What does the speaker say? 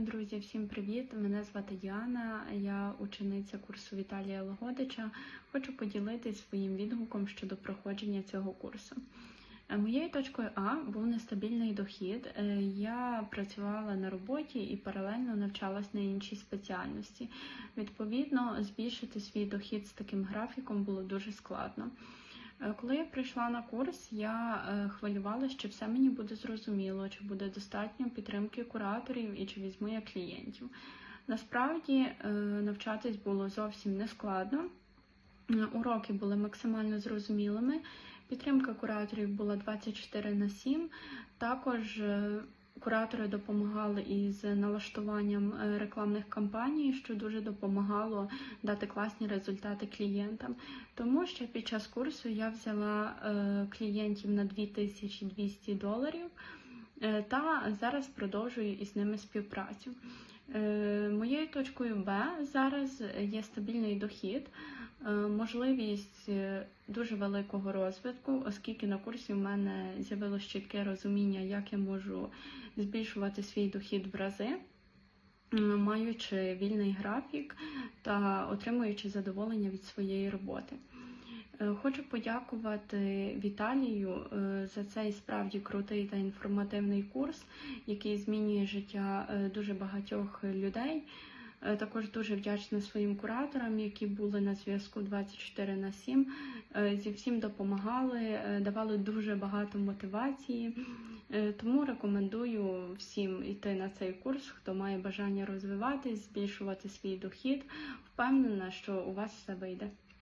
Друзі, всім привіт! Мене звати Діана, я учениця курсу Віталія Лагодича. Хочу поділитись своїм відгуком щодо проходження цього курсу. Е, Моєю точкою А був нестабільний дохід. Е, Я працювала на роботі і паралельно навчалась на іншій спеціальності. Відповідно, збільшити свій дохід з таким графіком було дуже складно. Е, Коли я прийшла на курс, я е, хвилювалася, чи все мені буде зрозуміло, чи буде достатньо підтримки кураторів і чи візьму я клієнтів. Насправді е, навчатись було зовсім не складно. Уроки були максимально зрозумілими. Підтримка кураторів була 24 на 7. Також куратори допомагали із налаштуванням е, рекламних кампаній, що дуже допомагало дати класні результати клієнтам. Тому що під час курсу я взяла е, клієнтів на 2200 доларів е, та зараз продовжую із ними співпрацю. Е, Моєю точкою Б зараз є стабільний дохід, е, можливість е, дуже великого розвитку, оскільки на курсі в мене з'явилось чітке розуміння, як я можу збільшувати свій дохід в рази, маючи вільний графік та отримуючи задоволення від своєї роботи. Е, Хочу подякувати Віталію е, за цей справді крутий та інформативний курс, який змінює життя е, дуже багатьох людей. Також дуже вдячна своїм кураторам, які були на зв'язку 24 на 7. Е, Зі всім допомагали, давали дуже багато мотивації. Тому рекомендую всім йти на цей курс, хто має бажання розвиватись, збільшувати свій дохід. Впевнена, що у вас все вийде.